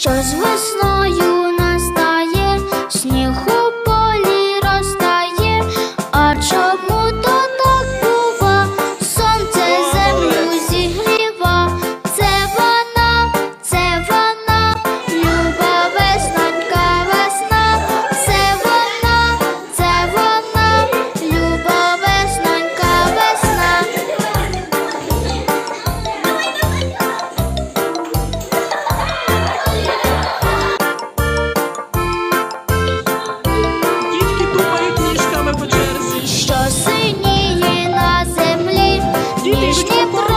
щось весною. 你是个中国。